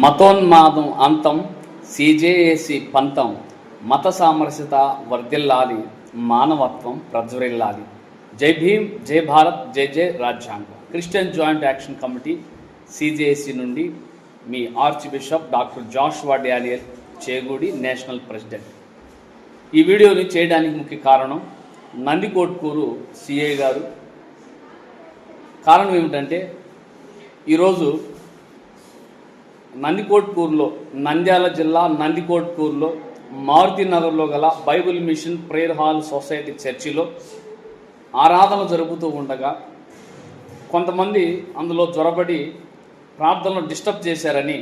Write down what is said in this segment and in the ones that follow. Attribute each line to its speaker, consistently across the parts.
Speaker 1: మతోన్మాదం అంతం సిజేఏసి పంతం మత సామరస్యత వర్ధిల్లాలి మానవత్వం ప్రజ్వరిల్లాలి. జై భీమ్ జై భారత్ జై జై రాజ్యాంగం. Christian joint action committee CJAC నుండి మీ archbishop doctor Joshua Daniel Cheguri national president. ఈ వీడియోని చేయడానికి ముఖ్య కారణం నందికోట్కూరు సిఐ గారు. కారణం ఏమిటంటే ఈరోజు నందికోట్కూరులో నంద్యాల జిల్లా నందికోట్కూరులో మారుతి నగర్లో గల Bible mission prayer hall society చర్చిలో ఆరాధన జరుపుతూ ఉండగా కొంతమంది అందులో జ్వరబడి ప్రార్థనలు డిస్టర్బ్ చేశారని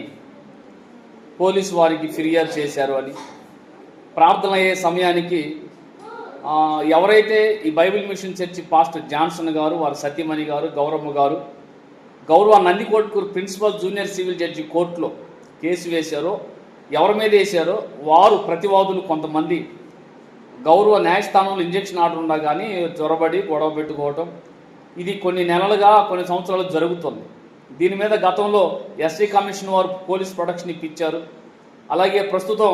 Speaker 1: పోలీసు వారికి ఫిర్యాదు చేశారు అని ప్రార్థన అయ్యే సమయానికి ఎవరైతే ఈ Bible mission church pastor Johnson garu వారి సత్యమణి గారు గౌరమ్మ గారు గౌరవ Nandikotkur principal junior civil judge కోర్టులో కేసు వేశారో ఎవరి మీద వేశారో వారు ప్రతివాదులు కొంతమంది గౌరవ న్యాయస్థానంలో ఇంజక్షన్ ఆర్డర్ ఉన్నా కానీ జ్వరబడి గొడవ పెట్టుకోవటం ఇది కొన్ని నెలలుగా కొన్ని సంవత్సరాలు జరుగుతుంది. దీని మీద గతంలో ఎస్సీ కమిషన్ వారు పోలీస్ ప్రొటెక్షన్ ఇప్పించారు. అలాగే ప్రస్తుతం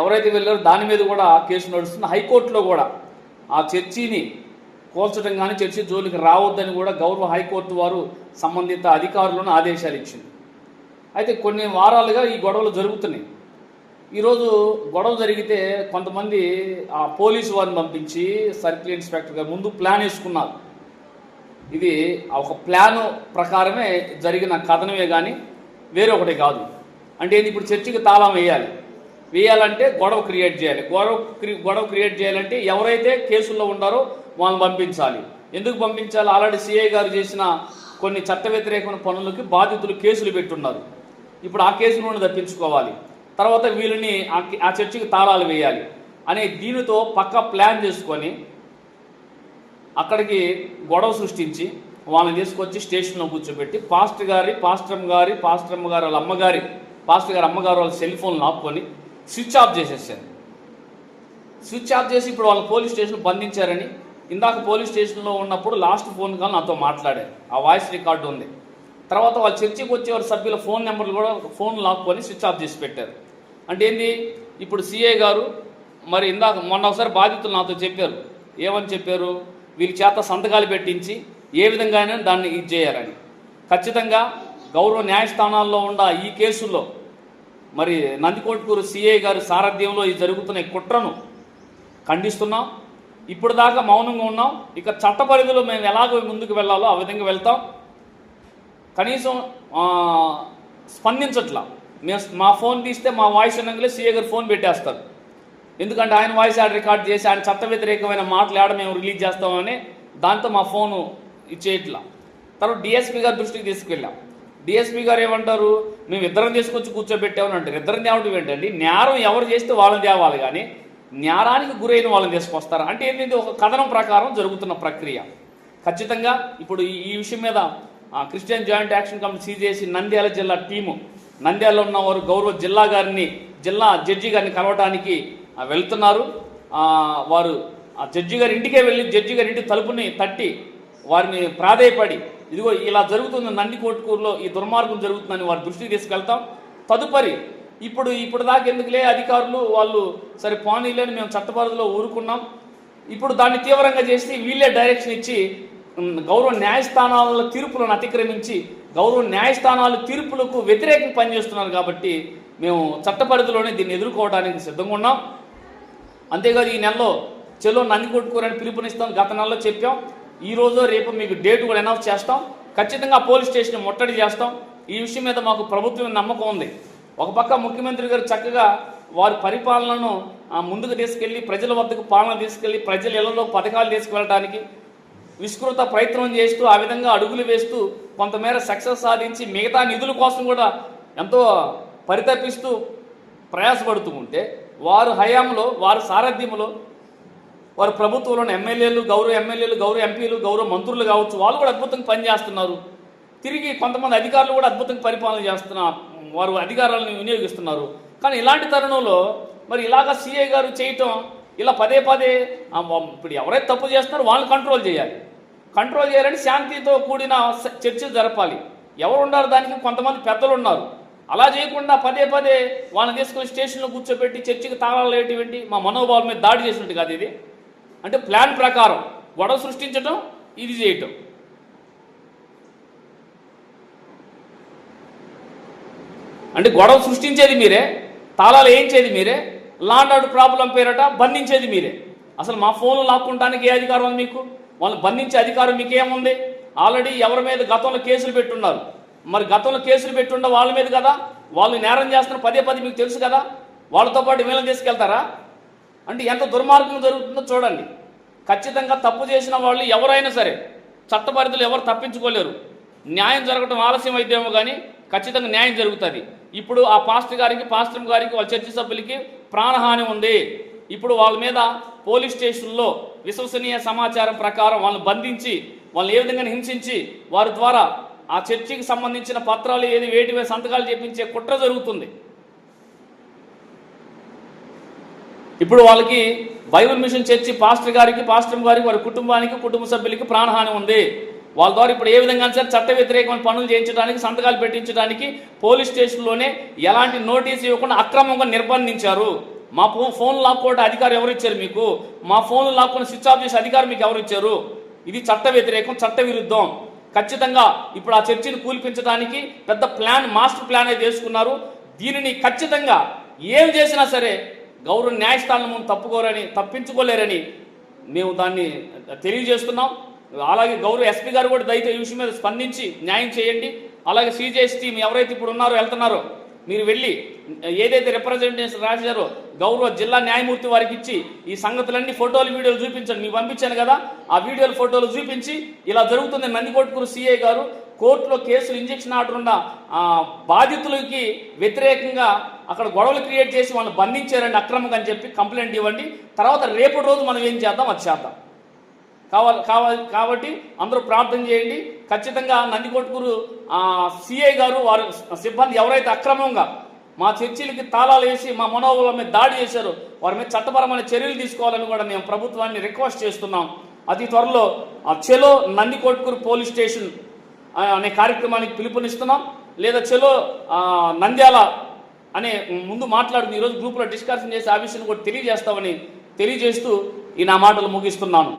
Speaker 1: ఎవరైతే వెళ్ళారో దాని మీద కూడా కేసు నడుస్తుంది. హైకోర్టులో కూడా ఆ చర్చిని కోల్చడం కానీ చర్చి జోలికి రావద్దని కూడా గౌరవ హైకోర్టు వారు సంబంధిత అధికారులను ఆదేశాలు ఇచ్చింది. అయితే కొన్ని వారాలుగా ఈ గొడవలు జరుగుతున్నాయి. ఈరోజు గొడవ జరిగితే కొంతమంది ఆ పోలీసు వారిని పంపించి సర్కిల్ ఇన్స్పెక్టర్ గారు ముందు ప్లాన్ వేసుకున్నారు. ఇది ఒక ప్లాన్ ప్రకారమే జరిగిన కథనమే కానీ వేరే ఒకటి కాదు. అంటే ఇప్పుడు చర్చికి తాళం వేయాలి. వేయాలంటే గొడవ క్రియేట్ చేయాలి. గొడవ క్రి- గొడవ క్రియేట్ చేయాలంటే ఎవరైతే కేసుల్లో ఉన్నారో వాళ్ళని పంపించాలి. ఎందుకు పంపించాలి? ఆల్రెడీ సిఐ గారు చేసిన కొన్ని చట్ట వ్యతిరేకమైన పనులకి బాధితులు కేసులు పెట్టున్నారు. ఇప్పుడు ఆ కేసు నుండి తప్పించుకోవాలి. తర్వాత వీళ్ళని ఆ చర్చికి తాళాలు వేయాలి. అనే దీనితో పక్క ప్లాన్ చేసుకొని అక్కడికి గొడవ సృష్టించి వాళ్ళని తీసుకొచ్చి స్టేషన్లో కూర్చోబెట్టి పాస్టర్ గారి పాస్టరమ్మ గారి పాస్టరమ్మ గారి వాళ్ళ అమ్మగారి పాస్టర్ గారి అమ్మగారు వాళ్ళ సెల్ ఫోన్లు ఆపుకొని స్విచ్ ఆఫ్ చేసేసారు. స్విచ్ ఆఫ్ చేసి ఇప్పుడు వాళ్ళ పోలీస్ స్టేషన్ బంధించారని ఇందాక పోలీస్ స్టేషన్లో ఉన్నప్పుడు లాస్ట్ ఫోన్ కాల్ నాతో మాట్లాడారు. ఆ వాయిస్ రికార్డు ఉంది. తర్వాత వాళ్ళ చర్చికి వచ్చే వారి సభ్యుల ఫోన్ నెంబర్లు కూడా ఫోన్ లాక్కొని స్విచ్ ఆఫ్ చేసి పెట్టారు. అంటే ఏంది? ఇప్పుడు సిఐ గారు మరి ఇందాక మొన్న ఒకసారి బాధితులు నాతో చెప్పారు. ఏమని చెప్పారు? వీరి చేత సంతకాలు పెట్టించి ఏ విధంగానే దాన్ని ఇది చేయాలని. ఖచ్చితంగా గౌరవ న్యాయస్థానాల్లో ఉన్న ఈ కేసుల్లో మరి నందికోట్కూరు సిఐ గారి సారథ్యంలో ఈ జరుగుతున్న కుట్రను ఖండిస్తున్నాం. ఇప్పుడు దాకా మౌనంగా ఉన్నాం. ఇక చట్ట పరిధిలో మేము ఎలాగ ముందుకు వెళ్ళాలో ఆ విధంగా వెళ్తాం. కనీసం స్పందించట్లా. మేము మా ఫోన్ తీస్తే మా వాయిస్ అనగానే సీఏ గారు ఫోన్ పెట్టేస్తారు. ఎందుకంటే ఆయన వాయిస్ యాడ్ రికార్డ్ చేసి ఆయన చట్ట వ్యతిరేకమైన మాటలు ఆడ మేము రిలీజ్ చేస్తామని దాంతో మా ఫోను ఇచ్చేయట్లా. తర్వాత డిఎస్పీ గారి దృష్టికి తీసుకెళ్ళాం. డిఎస్పీ గారు ఏమంటారు? మేము ఇద్దరం తీసుకొచ్చి కూర్చోబెట్టామని అంటారు. ఇద్దరం తేవడం ఏంటండి? నేరం ఎవరు చేస్తే వాళ్ళని తేవాలి కానీ జ్ఞానానికి గురైన వాళ్ళని తీసుకొస్తారు. అంటే ఏంటంటే ఒక కథనం ప్రకారం జరుగుతున్న ప్రక్రియ. ఖచ్చితంగా ఇప్పుడు ఈ విషయం మీద Christian joint action committee CJC Nandyal జిల్లా టీము నంద్యాలలో ఉన్న వారు గౌరవ జిల్లా గారిని జిల్లా జడ్జి గారిని కలవటానికి వెళ్తున్నారు. వారు ఆ జడ్జి గారి ఇంటికే వెళ్ళి జడ్జి గారి ఇంటి తలుపుని తట్టి వారిని ప్రాధేయపడి ఇదిగో ఇలా జరుగుతుంది నందికోట్కూరులో ఈ దుర్మార్గం జరుగుతుందని వారి దృష్టికి తీసుకెళ్తాం. తదుపరి ఇప్పుడు ఇప్పుడు దాకా ఎందుకులే అధికారులు వాళ్ళు సరే పోనీలేని మేము చట్టపరిధిలో ఊరుకున్నాం. ఇప్పుడు దాన్ని తీవ్రంగా చేసి వీళ్ళే డైరెక్షన్ ఇచ్చి గౌరవ న్యాయస్థానాల తీర్పులను అతిక్రమించి గౌరవ న్యాయస్థానాల తీర్పులకు వ్యతిరేకంగా పనిచేస్తున్నారు కాబట్టి మేము చట్టపరిధిలోనే దీన్ని ఎదుర్కోవడానికి సిద్ధంగా ఉన్నాం. అంతేకాదు ఈ నెలలో చెలో నందికొట్టుకోరని పిలుపునిస్తాం. గత నెలలో చెప్పాం. ఈ రోజు రేపు మీకు డేట్ కూడా అనౌన్స్ చేస్తాం. ఖచ్చితంగా పోలీస్ స్టేషన్ ముట్టడి చేస్తాం. ఈ విషయం మీద మాకు ప్రభుత్వం నమ్మకం ఉంది. ఒక పక్క ముఖ్యమంత్రి గారు చక్కగా వారి పరిపాలనను ఆ, ముందుకు తీసుకెళ్ళి ప్రజల వద్దకు పాలన తీసుకెళ్ళి ప్రజల ఇళ్ళలో పథకాలు తీసుకువెళ్ళడానికి విస్తృత ప్రయత్నం చేస్తూ ఆ విధంగా అడుగులు వేస్తూ కొంతమేర సక్సెస్ సాధించి మిగతా నిధుల కోసం కూడా ఎంతో పరితపిస్తూ ప్రయాసపడుతూ ఉంటే వారు హయాంలో వారు సారథ్యంలో వారు ప్రభుత్వంలోని ఎమ్మెల్యేలు గౌరవ ఎమ్మెల్యేలు గౌరవ ఎంపీలు గౌరవ మంత్రులు కావచ్చు వాళ్ళు కూడా అద్భుతంగా పనిచేస్తున్నారు. తిరిగి కొంతమంది అధికారులు కూడా అద్భుతంగా పరిపాలన చేస్తున్నారు. వారు అధికారాలను వినియోగిస్తున్నారు. కానీ ఇలాంటి తరుణంలో మరి ఇలాగ సీఏ గారు చేయటం ఇలా పదే పదే ఇప్పుడు ఎవరైతే తప్పు చేస్తున్నారో వాళ్ళని కంట్రోల్ చేయాలి. కంట్రోల్ చేయాలంటే శాంతితో కూడిన చర్చలు జరపాలి. ఎవరు ఉన్నారు దానికి? కొంతమంది పెద్దలు ఉన్నారు. అలా చేయకుండా పదే పదే వాళ్ళని తీసుకొని స్టేషన్లో కూర్చోబెట్టి చర్చికి తాళాలు వేయటం మా మనోభావం మీద దాడి చేసినట్టు కాదు ఇది. అంటే ప్లాన్ ప్రకారం గొడవ సృష్టించడం ఇది చేయటం. అంటే గొడవ సృష్టించేది మీరే తాళాలు వేయించేది మీరే లాండ్ అవుట్ ప్రాబ్లం పేరట బంధించేది మీరే. అసలు మా ఫోన్లు లాక్కుంటానికి ఏ అధికారం ఉంది మీకు? వాళ్ళు బంధించే అధికారం మీకేముంది? ఆల్రెడీ ఎవరి మీద గతంలో కేసులు పెట్టున్నారు. మరి గతంలో కేసులు పెట్టుండ వాళ్ళ మీద కదా? వాళ్ళు నేరం చేస్తున్న పదే పదే మీకు తెలుసు కదా? వాళ్ళతో పాటు వీళ్ళని తీసుకెళ్తారా? అంటే ఎంత దుర్మార్గం జరుగుతుందో చూడండి. ఖచ్చితంగా తప్పు చేసిన వాళ్ళు ఎవరైనా సరే చట్టపరిధులు ఎవరు తప్పించుకోలేరు. న్యాయం జరగడం ఆలస్యం అయితేమో కానీ ఖచ్చితంగా న్యాయం జరుగుతుంది. ఇప్పుడు ఆ పాస్టర్ గారికి పాస్టర్ గారికి వాళ్ళ చర్చి సభ్యులకి ప్రాణహాని ఉంది. ఇప్పుడు వాళ్ళ మీద పోలీస్ స్టేషన్లో విశ్వసనీయ సమాచారం ప్రకారం వాళ్ళని బంధించి వాళ్ళని ఏ విధంగా హింసించి వారి ద్వారా ఆ చర్చికి సంబంధించిన పత్రాలు ఏది వేటివే సంతకాలు చేపించే కుట్ర జరుగుతుంది. ఇప్పుడు వాళ్ళకి బైబుల్ మిషన్ చర్చి పాస్టర్ గారికి పాస్టర్ గారికి వారి కుటుంబానికి కుటుంబ సభ్యులకి ప్రాణహాని ఉంది. వాళ్ళ ద్వారా ఇప్పుడు ఏ విధంగా సరే చట్ట వ్యతిరేకమైన పనులు చేయించడానికి సంతకాలు పెట్టించడానికి పోలీస్ స్టేషన్లోనే ఎలాంటి నోటీస్ ఇవ్వకుండా అక్రమంగా నిర్బంధించారు. మా ఫో ఫోన్ లాక్కోవడం అధికారం ఎవరు ఇచ్చారు మీకు? మా ఫోన్ లాక్కొని స్విచ్ ఆఫ్ చేసే అధికారం మీకు ఎవరు ఇచ్చారు? ఇది చట్ట వ్యతిరేకం చట్ట విరుద్ధం. ఖచ్చితంగా ఇప్పుడు ఆ చర్చిని కూల్పించడానికి పెద్ద ప్లాన్ మాస్టర్ ప్లాన్ అయితే వేసుకున్నారు. దీనిని ఖచ్చితంగా ఏం చేసినా సరే గౌరవ న్యాయస్థానం ముందు తప్పుకోరని తప్పించుకోలేరని మేము దాన్ని తెలియజేస్తున్నాం. అలాగే గౌరవ ఎస్పీ గారు కూడా దయతో ఈ విషయం మీద స్పందించి న్యాయం చేయండి. అలాగే సీజేఎస్ టీం ఎవరైతే ఇప్పుడు ఉన్నారో వెళ్తున్నారో మీరు వెళ్ళి ఏదైతే రిప్రజెంటేషన్ రాశారో గౌరవ జిల్లా న్యాయమూర్తి వారికి ఇచ్చి ఈ సంగతులన్నీ ఫోటోలు వీడియోలు చూపించండి. మీకు పంపించాను కదా ఆ వీడియోలు ఫోటోలు చూపించి ఇలా జరుగుతుంది. నందికొట్కూరు సీఐ గారు కోర్టులో కేసులు ఇంజెక్షన్ ఆర్డర్ ఉన్న బాధితులకి వ్యతిరేకంగా అక్కడ గొడవలు క్రియేట్ చేసి వాళ్ళని బంధించారండి అక్రమంగా అని చెప్పి కంప్లైంట్ ఇవ్వండి. తర్వాత రేపటి రోజు మనం ఏం చేద్దాం? అది చేద్దాం. కావాలి కావాలి కాబట్టి అందరూ ప్రార్థన చేయండి. ఖచ్చితంగా నందికొట్కూరు సిఐ గారు వారు సిబ్బంది ఎవరైతే అక్రమంగా మా చర్చిలకి తాళాలు వేసి మా మనోభుల మీద దాడి చేశారో వారి మీద చట్టపరమైన చర్యలు తీసుకోవాలని కూడా మేము ప్రభుత్వాన్ని రిక్వెస్ట్ చేస్తున్నాం. అతి త్వరలో ఆ చెలో నందికొట్కూరు పోలీస్ స్టేషన్ అనే కార్యక్రమానికి పిలుపునిస్తున్నాం. లేదా చెలో నంద్యాల అనే ముందు మాట్లాడుతుంది ఈరోజు గ్రూప్లో డిస్కషన్ చేసి ఆ విషయాన్ని కూడా తెలియజేస్తామని తెలియజేస్తూ ఈ నా మాటలు ముగిస్తున్నాను.